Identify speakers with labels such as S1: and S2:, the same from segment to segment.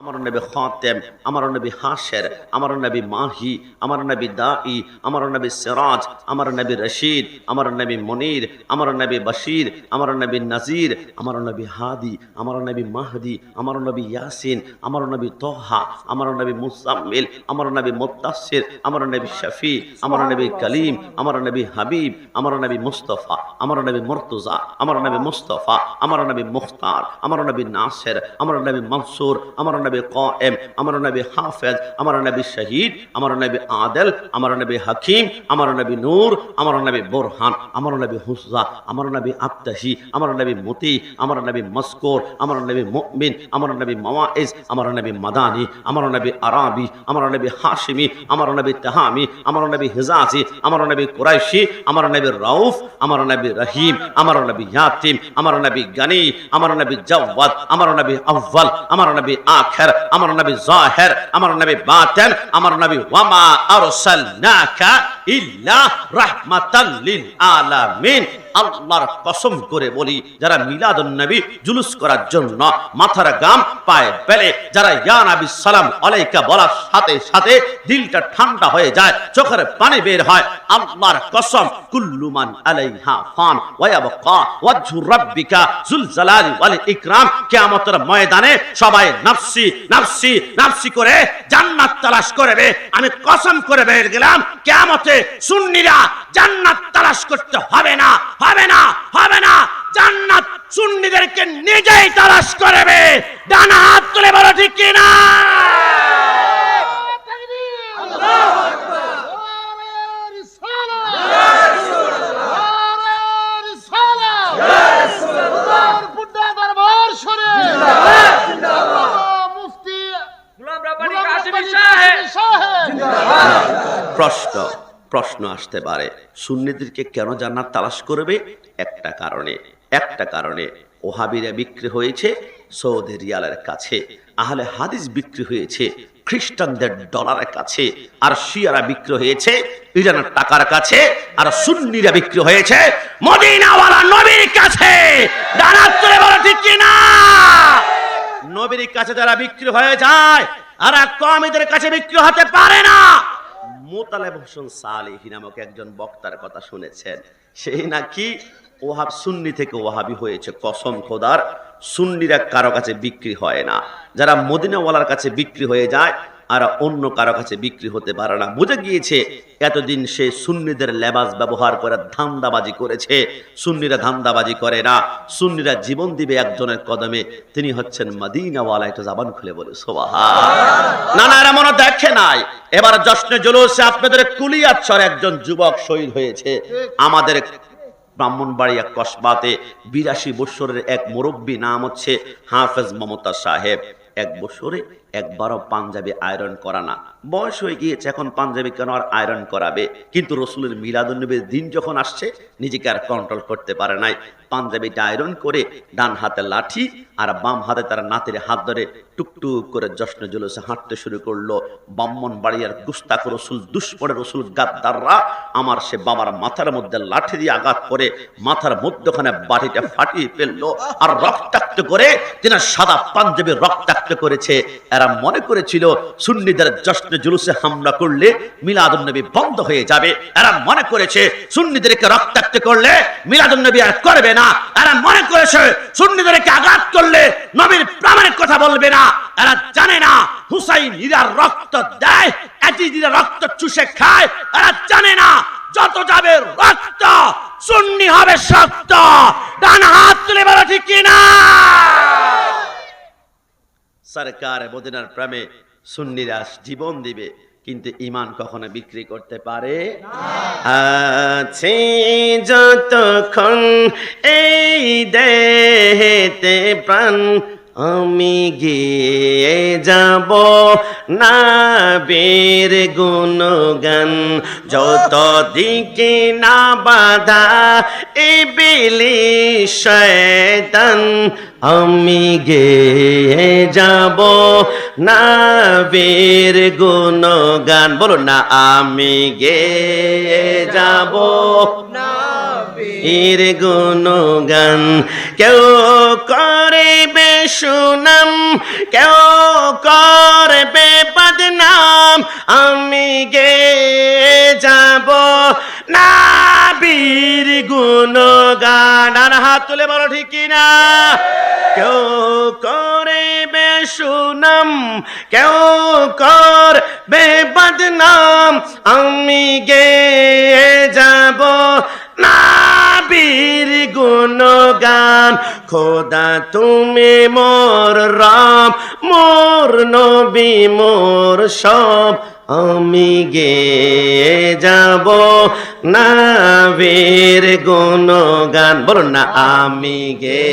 S1: আমার নবী খাতেম আমার নবী হাসের আমার নবী মাহি আমার নবী দাই আমার নবী সিরাজ আমার নবী রশিদ আমার নবী মনির আমার নবী বশির আমার নবী নাজির আমার নবী হাদি আমার নবী মাহদি আমার নবী ইয়াসিন আমার নবী তোহা আমার নবী মুসাম্মিল আমার নবী মুত্তাসির আমার নবী শফি আমার নবী কলিম আমার নবী হাবিব আমার নবী মুস্তফা আমার নবী মুর্তুজা আমার নবী মুস্তফা আমার নবী মুখতার আমার নবী নাসের আমার নবী মনসুর আমার কায়েম আমার নবী হাফেজ আমার নবী শহীদ আমার নবী আদেল আমার নবী হাকিম আমার নবী নূর আমার নবী বোরহান আমার নবী হুসা আমার নবী আত্তাহি আমার নবী মতি আমার নবী মস্কোর আমার নবী মুমিন আমার নবী মাওয়াইজ আমার নবী মাদানি আমার নবী আরাবি আমার নবী হাশিমি আমার নবী তাহামি আমার নবী হিজাজি আমার নবী কুরাইশি আমার নবী রাউফ আমার নবী রহিম আমার নবী ইয়াতিম আমার নবী গানি আমার নবী জাওয়াদ আমার নবী আউয়াল আমার নবী আখির আমার নবী জাহির আমার নবী বাতিন আমার নবী ওয়ামা আরসালনাকা আল্লাহর কসম করে বলি, যারা জুলুস করার জন্য মাথার গাম পেলে যারা ইয়া সালাম বলার সাথে সাথে দিলটা ঠান্ডা হয়ে যায়, চোখের পানি বের হয়, আল্লাহর কসম, কুল্লু মান আলাইহা ফান ওয়া ইয়াবকা ওয়াজহু রাব্বিকা ওয়াল ইকরাম। কিয়ামতের ময়দানে সবাই নাফসি নাফসি নাফসি করে জান্নাত তালাশ করবে আমি কসম করে বের গেলাম কিয়ামতে জগতে সুন্নিরা জান্নাত তালাশ করতে হবে না হবে না হবে না। জান্নাত সুন্নিদেরকে নিজেই তালাশ করবে। ডানা হাত তুলে বলো ঠিক কিনা? প্রশ্ন। প্রশ্ন আসতে পারে, সুন্নিদেরকে কেন জান্নাত তালাশ করবে? একটা কারণে একটা কারণে। ওহাবিরা বিক্রি হয়েছে সৌদি রিয়ালের কাছে, আহলে হাদিস বিক্রি হয়েছে খ্রিস্টানদের ডলারের কাছে, আর শিয়ারা বিক্রি হয়েছে ইরানের টাকার কাছে, আর সুন্নিরা বিক্রি হয়েছে মদিনাওয়ালা নবীর কাছে। তুলে বলো ঠিক কিনা? নবীর কাছে যারা বিক্রি হয়ে যায়, আর কমিদের কাছে বিক্রি হতে পারে না। মোতালেব হোসেন সালেহি নামক একজন বক্তার কথা শুনেছেন। সেই নাকি ওহাব সুন্নি থেকে ওহাবি হয়েছে। কসম খোদার, সুন্নিরা কারও কাছে বিক্রি হয় না। যারা মদিনাওয়ালার কাছে বিক্রি হয়ে যায় আর অন্য কারও কাছে বিক্রি হতে পারে না। বুঝে গিয়েছে, এতদিন সে সুন্নিদের লেবাস ব্যবহার করে ধান্দাবাজি করেছে। সুন্নিরা ধান্দাবাজি করে না। সুন্নিরা জীবন দিবে একজনের কদমে। তিনি হচ্ছেন মদিনাওয়ালা, একটু জাবান খুলে বলে সোবাহা না না, এরা মনে দেখে নাই। এবার জশ্নে জলুসে, আপনাদের কুলিয়াচ্ছর একজন যুবক শহীদ হয়েছে। আমাদের ব্রাহ্মণবাড়িয়া কসবাতে বিরাশি বৎসরের এক মুরব্বী নাম হচ্ছে হাফেজ মমতা সাহেব। এক বছরে একবারও পাঞ্জাবি আয়রন করা না। বয়স হয়ে গিয়েছে, এখন পাঞ্জাবি কেন আর আয়রন করাবে? কিন্তু রসুলের মিলাদুন্নবীর দিন যখন আসছে, নিজেকে আর কন্ট্রোল করতে পারে নাই। পাঞ্জাবিটা আয়রন করে ডান হাতে লাঠি আর বাম হাতে তার নাতির হাত ধরে টুকটুক করে জশ্ন জুলুসে হাঁটতে শুরু করল। ব্রাহ্মণ বাড়িয়ার গুস্তাক রসুল, দুষ্পরে রসুল গাদ্দাররা আমার সে বাবার মাথার মধ্যে লাঠি দিয়ে আঘাত করে মাথার মধ্যখানে বাটিটা ফাটিয়ে ফেলল আর রক্তাক্ত করে তিনি সাদা পাঞ্জাবি রক্তাক্ত করেছে। এরা মনে করেছিল সুন্নিদের জশ্নে জুলুসে হামলা করলে মিলাদুন নবী বন্ধ হয়ে যাবে, এরা মনে করেছে সুন্নিদেরকে রক্তাক্ত করলে মিলাদুন নবী আর করবে না। এরা মনে করেছে সুন্নিদেরকে আঘাত করলে নবীর প্রামাণিক কথা বলবে না। এরা জানে না হুসাইন ইরার রক্ত দেয় এটিরা রক্ত চুষে খায়, এরা জানে না যত যাবে রক্ত, সুন্নি হবে শক্ত ডান হাত তুলে বলো, ঠিক কিনা? সরকার মদিনার প্রেমে সুন্নিরাস জীবন দিবে, কিন্তু ইমান কখনো বিক্রি করতে পারে? আছে যতক্ষণ এই দেহেতে প্রাণ আমি গিয়ে যাব না বের গুণগান। যত দিকে না বাধা এ বিলি শয়তান, আমি গেয়ে যাব না বের গুণগান। বলুন না, আমি গেয়ে যাব এর গুণগান। কেউ করিবে সুনাম কেউ করবে বদনাম, আমি গে যাব। না বীর গুণগান, আর হাত তুলে বলো ঠিক না কেউ করবে সুনাম কেউ করবে বদনাম, আমি গে যাব। গুণগান খোদা তুমি মোর রাম মোর নবী, মোর সব। আমি গে যাব না বীর গুণগান, বলুন না, আমি গে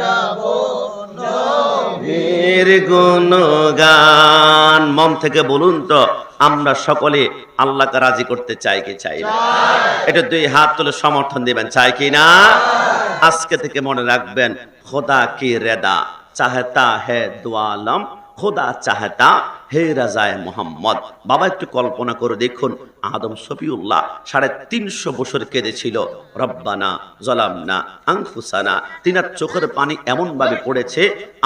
S1: যাব বীর গুণগান। মম থেকে বলুন তো আমরা সকলে আল্লাহকে রাজি করতে চাই কি চাই না? এটা দুই হাত তুলে সমর্থন দিবেন, চাই কি না? আজকে থেকে মনে রাখবেন, খোদা কি রেদা? চাহেতা হে দোয়ালম খোদা চাহেতা, হে রাজায় মোহাম্মদ। বাবা, একটু কল্পনা করে দেখুন আদম সফিউল্লাহ সাড়ে তিনশো বছর কেঁদেছিল। রব্বানা জলামনা আংফুসানা তিনার চোখের পানি এমন ভাবে পড়েছে,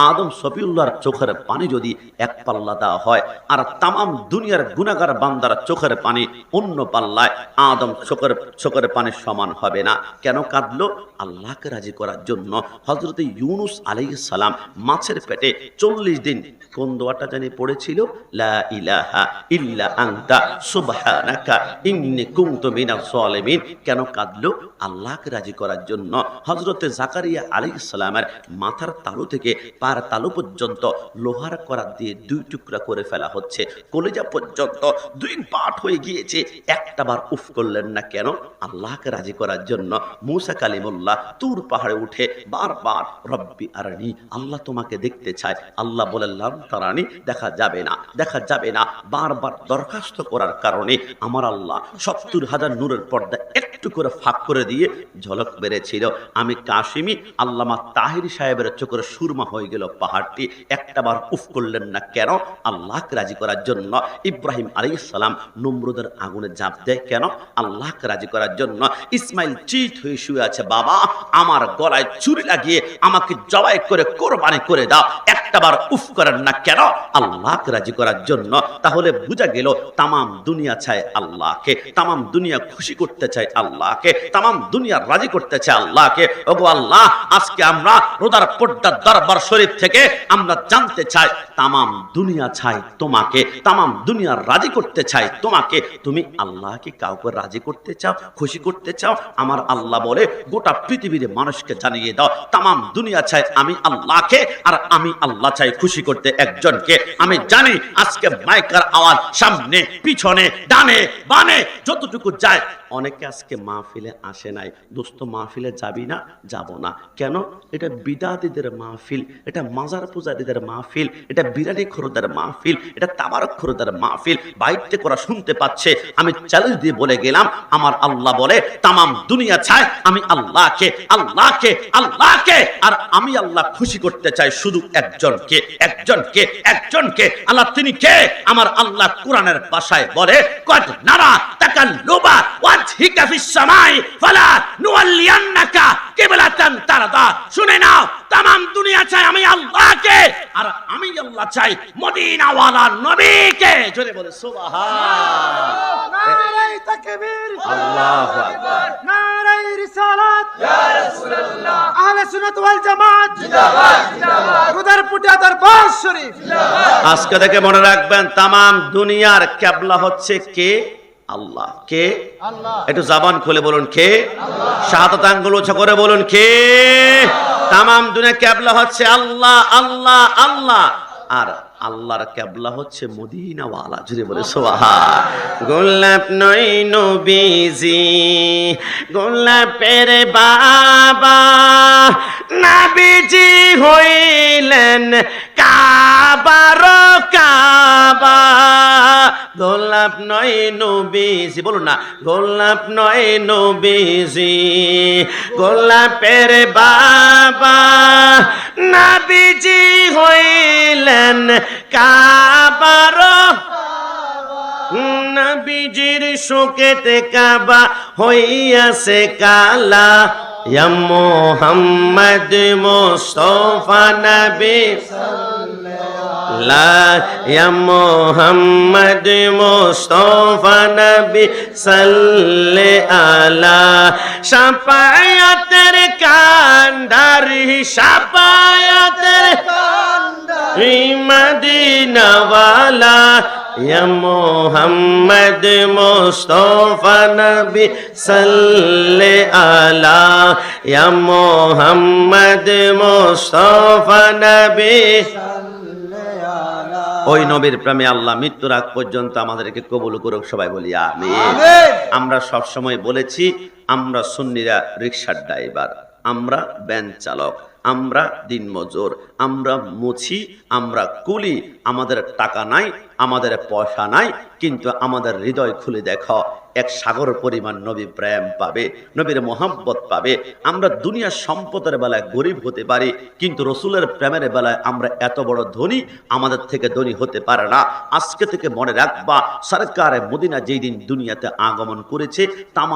S1: আদম সফিউল্লাহর চোখের পানি যদি এক পাল্লা দেওয়া হয়, আর তামাম দুনিয়ার গুনাগার বান্দার চোখের পানি অন্য পাল্লায়, আদম চোখের চোখের পানি সমান হবে না। কেন কাঁদলো? আল্লাহকে রাজি করার জন্য। হজরত ইউনুস আলাইহিস সালাম মাছের পেটে চল্লিশ দিন কোন দোয়াটা জানি পড়েছিল? লা ইলাহা ইল্লা আনতা, সুবহানাকা ইন্নী কুনতু মিনাজ জালিমিন কেন কাঁদলো? আল্লাহকে রাজি করার জন্য। হযরতে জাকারিয়া আলাইহিস সালামের মাথার তালু থেকে পার তালু পর্যন্ত লোহার দিয়ে দুই টুকরা করে ফেলা হচ্ছে। কলিজা পর্যন্ত দুই পাট হয়ে গিয়েছে। একটা বার উফ করলেন না কেন? আল্লাহকে রাজি করার জন্য মুসা কালিমুল্লাহ তুর পাহাড়ে উঠে বারবার, রব্বি আরানি, আল্লাহ তোমাকে দেখতে চায়। আল্লাহ বলেন তারানি, দেখা যাবে না, দেখা যাবে না। বারবার দরখাস্ত করার কারণে আমার আল্লাহ। সত্তর হাজার নূরের পর্দা। একটু করে ফাঁক করে দিয়ে ঝলক বেড়েছিল আমি কাশিমি, আল্লামা তাহির সাহেবের চোখের সুরমা হয়ে গেল পাহাড়টি। একটা বার উফ করলেন না কেন? আল্লাহকে রাজি করার জন্য। ইব্রাহিম আলাইহিস সালাম নমরুদের আগুনে ঝাঁপ দেয় কেন? আল্লাহকে রাজি করার জন্য। ইসমাইল চিত হয়ে শুয়ে আছে, বাবা, আমার গলায় চুরি লাগিয়ে আমাকে জবাই করে, কোরবানি করে দাও। একটা বার উফ করেন না কেন? আল্লাহকে রাজি করার জন্য। তাহলে বোঝা গেল, তামাম দুনিয়া চায় আল্লাহকে, তামাম দুনিয়া খুশি করতে চায় আল্লাহকে, তামাম দুনিয়া রাজি করতে চায় আল্লাহকে। ওগো আল্লাহ, আজকে আমরা রোদার পর্দার দরবার শরীফ থেকে আমরা জানতে চাই, তামাম দুনিয়া চাই তোমাকে, তামাম দুনিয়া রাজি করতে চাই তোমাকে। তুমি আল্লাহকে কাউকে রাজি করতে চাও, খুশি করতে চাও? আমার আল্লাহ বলে, গোটা পৃথিবীর মানুষকে জানিয়ে দাও, তামাম দুনিয়া চাই আমি আল্লাহকে আর আমি আল্লাহ চাই খুশি করতে একজনকে। আমি জানি আজকে মাইকার আওয়াজ সামনে, পিছনে, ডানে বানে যতটুকু যায়, অনেকে আজকে মাহফিলে আসে নাই। দোস্ত, মাহফিলে যাবি না? যাব না। কেন? এটা বিদাতিদের মাহফিল, এটা মাজার পূজারীদের মাহফিল, এটা বিরানি খরুদের মাহফিল, এটা তাবারক খরুদের মাহফিল। বাইরতে করা শুনতে পাচ্ছে, আমি চ্যালেঞ্জ দিয়ে বলে গেলাম, আমার আল্লাহ বলে, তামাম দুনিয়া চায় আমি আল্লাহকে আল্লাহকে আল্লাহকে। আর আমি আল্লাহ খুশি করতে চাই শুধু একজনকে একজনকে একজনকে। আল্লাহ, তিনি কে? আমার আল্লাহ কোরআনের ভাষায় বলে, কদ নারা তাকাল্লুবা ওয়াজহিকা ফিস সামাই ফালা নুওয়াল্লিয়ান্নাকা কিবলাতান তারদা। শুনে নাও তামাম দুনিয়া চাই আমি আল্লাহকে আর আমি আল্লাহ চাই মদিনা নবীকে। জোরে বলে সুবহান।
S2: নারাই তাকবীর।
S1: আল্লাহু আকবার।
S2: নারাই রিসালাত। ইয়া রাসূলুল্লাহ। আহলে সুন্নাত ওয়াল জামাত। জিন্দাবাদ জিন্দাবাদ। রুদার দরবার শরীফ।
S1: আজকে থেকে মনে রাখবেন তামাম দুনিয়ার ক্যাবলা হচ্ছে কে? আল্লাহ। কে? একটু জাবান খুলে বলুন কে? শাহাদাত আঙ্গুল উঁচা করে বলুন কে? তামাম দুনিয়া ক্যাবলা হচ্ছে আল্লাহ আল্লাহ আল্লাহ। আর আল্লাহর ক্যাবলা হচ্ছে মদিনাওয়ালা জুড়ে বলে সোহা গোলাপ নই নবীজি, গোলাপের বাবা, নাবিজি হইলেন কাবার কাবা। গোলাপ নয় নবীজি, বলুন না, গোলাপ নয় নবীজি, গোলাপের বাবা, নাবিজি হইলেন কাবার নবীজির শোকেতে কাবা হইয়াছে কালা। ইয়া মোহাম্মদ মুস্তফা নবী। মোহাম্মদ মুস্তফা নবী সাল্লে আলা। শাফায়াতের কান্ডারি শাফায়াতের মদিনাওয়ালা মোহাম্মদ মুস্তফা নবী সাল্লে আলা ইয়া মোহাম্মদ মুস্তফা নবী ওই নবীর প্রেমে আল্লাহ মৃত্যুর আগ পর্যন্ত আমাদেরকে কবুল করুক সবাই বলি আমি আমরা সব সময় বলেছি আমরা সুন্নিরা রিক্সার ড্রাইভার আমরা ভ্যান চালক। আমরা দিনমজুর আমরা মুছি আমরা কুলি আমাদের টাকা নাই আমাদের পয়সা নাই, কিন্তু আমাদের হৃদয় খুলে দেখো, এক সাগর পরিমাণ নবী প্রেম পাবে, নবীর মোহাব্বত পাবে। আমরা দুনিয়ার সম্পদের বেলায় গরিব হতে পারি, কিন্তু রসুলের প্রেমের বেলায় আমরা এত বড় ধনী, আমাদের থেকে ধনী হতে পারে না। আজকে থেকে মনে রাখবা, সরকারে মদিনা যেই দিন দুনিয়াতে আগমন করেছে তাম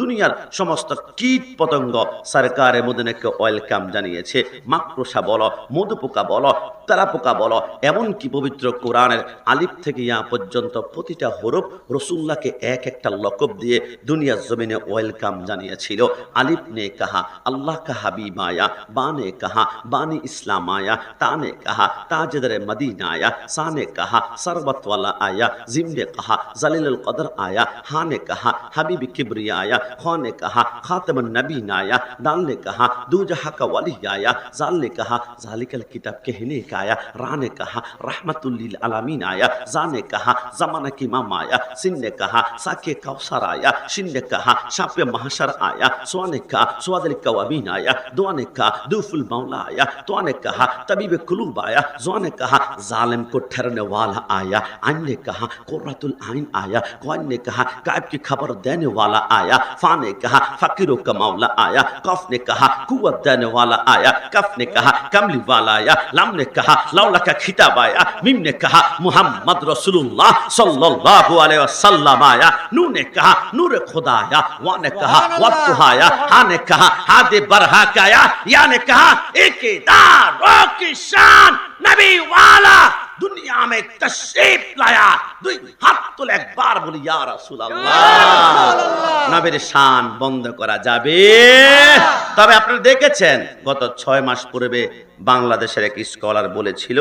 S1: দুনিয়ার সমস্ত কীট পতঙ্গ সরকারে মদিনাকে ওয়েলকাম জানিয়েছে। মাকড়সা বলো মধু পোকা বলো তারা পোকা বলো, এমনকি পবিত্র কোরআনের আলিফ থেকে ইয়া পর্যন্ত প্রতিটা হরফ রসুল্লাহকে এক একটা লকব দিয়ে দুনিয়ার জমিনে ওয়েলকাম জানিয়েছিল আলিফ নে কাহা আল্লাহ কাহা বি মায়া বানে কাহা বানি ইসলাম আয়া তানে কাহা তাজদরে মদিনা आया सा ने कहा सरबत वाला आया जिम ने कहा जलील कदर आया हा ने कहा हबीब किबरिया आया खौ ने कहा खातम नबी आया दाल ने कहा दू जहा का वली आया जाल ने कहा जालिकल किताब कहने का आया रा ने कहा रहमतुल्लिल आलमीन आया जा ने कहा जमाना की माम आया सिन ने कहा साके कौसर आया शिन ने कहा शापे महशर आया सुआ ने कहा सुआदल कवाबीन आया दुआ ने कहा दूफुल मौला आया तो ने कहा तबीब कुलूब आया जुआ ने कहा जालिम को ठहरने वाला आया आन ने कहा कुर्रतुल आइन आया कौन ने कहा गायब की खबर देने वाला आया फा ने कहा फकीरों का मौला आया कफ ने कहा कुवत देने वाला आया कफ ने कहा कमली वाला आया लम ने कहा लौला का खिताब आया मिम ने कहा मोहम्मद रसूलुल्लाह सल्लल्लाहु अलैहि वसल्लम आया नू ने कहा नूर खुदा आया वा ने कहा वत्तुहा आया हा ने कहा हादे बरहा का आया या ने कहा इकदार रो की शान नबी वाला দুনিয়া মে তশরীফ লায়া। দুই হাত তুলে একবার বলি ইয়া রাসূলুল্লাহ। নবীর শান বন্ধ করা যাবে। তবে আপনি দেখেছেন গত ছয় মাস পূর্বে বাংলাদেশের এক স্কলার বলেছিল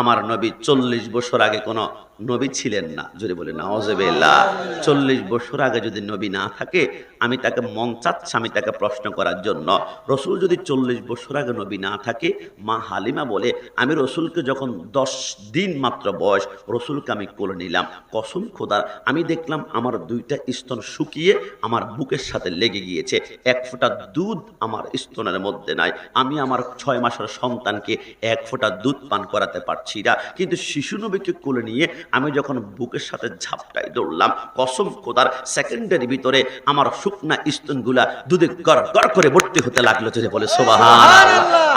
S1: আমার নবী চল্লিশ বছর আগে কোনো নবী ছিলেন না। যদি বলি নওয়াজবিল্লাহ চল্লিশ বছর আগে যদি নবী না থাকে, আমি তাকে মন চাচ্ছি, আমি তাকে প্রশ্ন করার জন্য। রসুল যদি চল্লিশ বছর আগে নবী না থাকে, মা হালিমা বলে, আমি রসুলকে যখন দশ দিন মাত্র বয়স, রসুলকে আমি কোলে নিলাম। কসম খোদার, আমি দেখলাম আমার দুইটা স্তন শুকিয়ে আমার বুকের সাথে লেগে গিয়েছে। এক ফোঁটা দুধ আমার স্তনের মধ্যে নাই। আমি আমার ছয় মাসের সন্তানকে এক ফোঁটা দুধ পান করাতে পারছি না। কিন্তু শিশু নবীকে কোলে নিয়ে আমি যখন বুকের সাথে ঝাপটাই দৌড়লাম কসম খোদার সেকেন্ডের ভিতরে আমার শুকনা স্তনগুলা দুধে গড় গড় করে ভর্তি হতে লাগল যদি বলে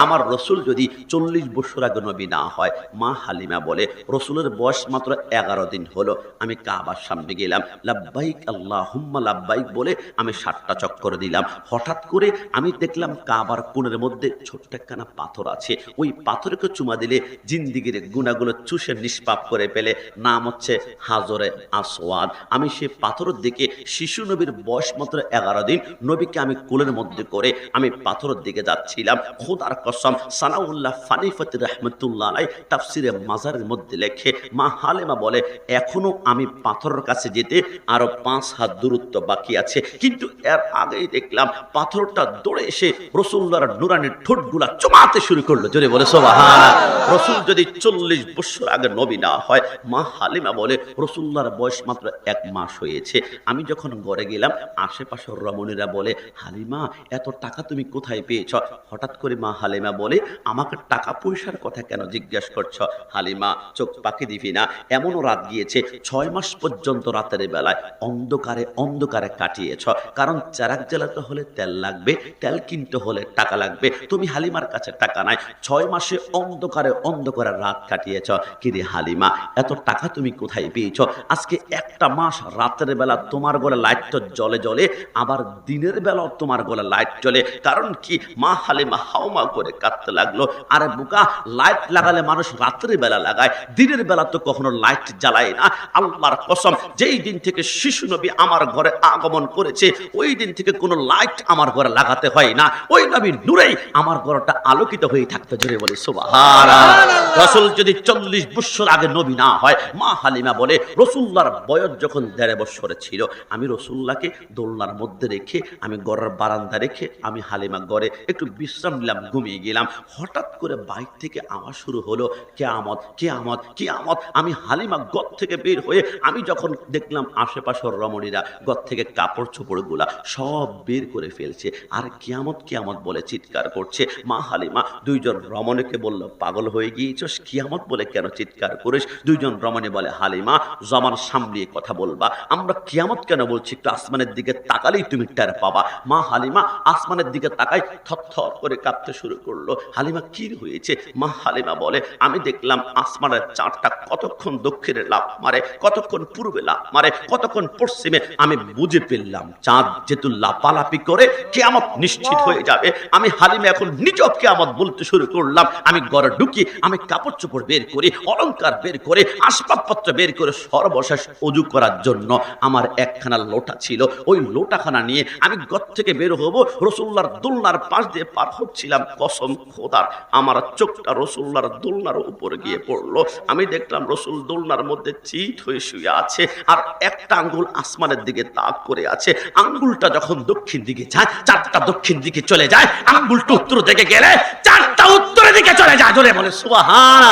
S1: আমার রসুল যদি চল্লিশ বছর আগে নবী না হয় মা হালিমা বলে রসুলের বয়স মাত্র এগারো দিন হলো আমি কাবার সামনে গেলাম লাব্বাইক আল্লাহ হুম্মা লাব্বাইক বলে আমি সাতটা চক্কর দিলাম। হঠাৎ করে আমি দেখলাম কাবার কোণের মধ্যে ছোট্ট একখানা পাথর আছে। ওই পাথরকে চুমা দিলে জিন্দিগির গুণাগুলো চুষে নিষ্পাপ করে ফেলে নাম হচ্ছে হাজরে আসওয়াদ। আমি সেই পাথরের দিকে, শিশু নবীর বয়স মাত্র এগারো দিন, নবীকে আমি কোলের মধ্যে করে আমি পাথরের দিকে যাচ্ছিলাম। খোদার কসম সানাউল্লাহ ফানিফত রহমতুল্লাহ আলাই তাফসিরে মাজারের মধ্যে লেখে, মা হালেমা বলে, এখনও আমি পাথরের কাছে যেতে আরও পাঁচ হাত দূরত্ব বাকি আছে। কিন্তু এর আগেই দেখলাম পাথরটা দৌড়ে এসে রসুল্লার নুরানির ঠোঁটগুলা চমাতে শুরু করল। জোরে বলে সোবাহান রসুল যদি চল্লিশ বছর আগে নবী না হয়, মা হালিমা বলে রসুল্লার বয়স মাত্র এক মাস হয়েছে। আমি যখন ঘরে গেলাম, আশেপাশের রমণীরা বলে, হালিমা, এত টাকা তুমি কোথায় পেয়েছ? হঠাৎ করে মা হালিমা বলে, আমাকে টাকা পয়সার কথা কেন জিজ্ঞেস করছ? হালিমা, চোখ পাখি দিবি না। এমনও রাত গিয়েছে, ছয় মাস পর্যন্ত রাতের বেলায় অন্ধকারে অন্ধকারে কাটিয়েছ। কারণ চারাক জ্বালাতে হলে তেল লাগবে, তেল কিনতে হলে টাকা লাগবে। তুমি হালিমার কাছে টাকা নাই, ছয় মাসে অন্ধকারে অন্ধকারে রাত কাটিয়েছ। কিরে হালিমা, এত টাকা তুমি কোথায় পেয়েছ? আজকে একটা মাস রাতের বেলা তোমার গলে লাইট জলে জলে আবার দিনের বেলাও তোমার গলে লাইট জ্বলে। কারণ কি? মা হালিমা হাওমা করে কাঁদতে লাগল। আরে বুকা, লাইট লাগালে মানুষ রাত্রে বেলা লাগায়, দিনের বেলা তো কখনো লাইট জ্বালায় না। আল্লাহর কসম, যেই দিন থেকে শিশু নবী আমার ঘরে আগমন করেছে, ওই দিন থেকে কোনো লাইট আমার ঘরে লাগাতে হয় না। ওই নবীর নূরেই আমার ঘরটা আলোকিত হয়ে থাকতে, জোরে বলে, সুবহানাল্লাহ। রসুল যদি চল্লিশ বছর আগে নবী না হয় মা হালিমা বলে রসুল্লার বয়স যখন দেড় বছরে ছিল, আমি রসুল্লাকে দোলনার মধ্যে রেখে, আমি গড়ের বারান্দা রেখে, আমি হালিমা গড়ে একটু বিশ্রাম নিলাম, ঘুমিয়ে গেলাম। হঠাৎ করে বাইর থেকে আওয়াজ শুরু হলো কে আমদ কে আমদ কে আমদ আমি হালিমা গদ থেকে বের হয়ে, আমি যখন দেখলাম আশেপাশের রমণীরা গদ থেকে কাপড় চোপড়গুলা সব বের করে ফেলছে, আর কিয়ামত কিয়ামত বলে চিৎকার করছে। মা হালিমা দুইজন রমণীকে বলল, পাগল হয়ে গিয়েছস? কিয়ামত বলে কেন চিৎকার করিস? দুইজন রমণী বলে, হালিমা, জমান সামলিয়ে কথা বলবা। আমরা কিয়ামত কেন বলছি? একটু আসমানের দিকে তাকালেই তুমি টের পাবা। মা হালিমা আসমানের দিকে তাকাই থর করে কাঁপতে শুরু করল। হালিমা কি হয়েছে? মা হালিমা বলে, আমি দেখলাম আসমানের চাঁদটা কতক্ষণ দক্ষিণে লাভ মারে, কতক্ষণ পূর্বে লাভ মারে, কতক্ষণ পশ্চিমে, আমি বুঝে ফেললাম, চাঁদ যেহেতু লাপালাপি করে কেয়ামত নিশ্চিত হয়ে যাবে। আমি হালিমা এখন নিজব কেয়ামত বলতে শুরু করলাম। আমি গড়ে ঢুকি, আমি কাপড় চোপড় বের করি, অলংকার বের করে আসবাবপত্র বের করে সর্বশেষ অজু করার জন্য আমার একখানা লোটা ছিল। ওই লোটাখানা নিয়ে আমি ঘর থেকে বের হব। রসুল্লার দোলনার পাশ দিয়ে পার হচ্ছিলাম। কসম খোদার, আমার চোখটা রসুল্লার দোলনার উপর গিয়ে পড়ল। আমি দেখলাম রসুল দোলনার মধ্যে চিট হয়ে শুয়ে আছে আর একটা আঙ্গুল আসমানের দিকে তাক করে আছে। আঙ্গুলটা যখন দক্ষিণ দিকে যায়, চারটা দক্ষিণ দিকে চলে যায়, আঙ্গুলটা উত্তর দিকে গেলে চারটা উত্তরের দিকে চলে যায় জোরে বলে সুবহান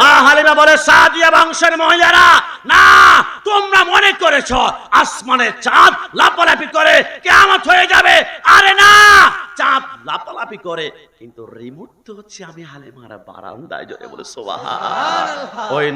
S1: মা হালিমা বলে, সাদিয়া বংশের মহিলারা, না, তোমরা মনে করেছ আসমানের চাঁদ লাপালাপি করে কেমন হয়ে যাবে? আরে না, চাঁদ লাপালাপি করে, কিন্তু রিমোট তো হচ্ছে আমি হালিমারা বারান্দায়, জোরে বলে সোবাহা ওই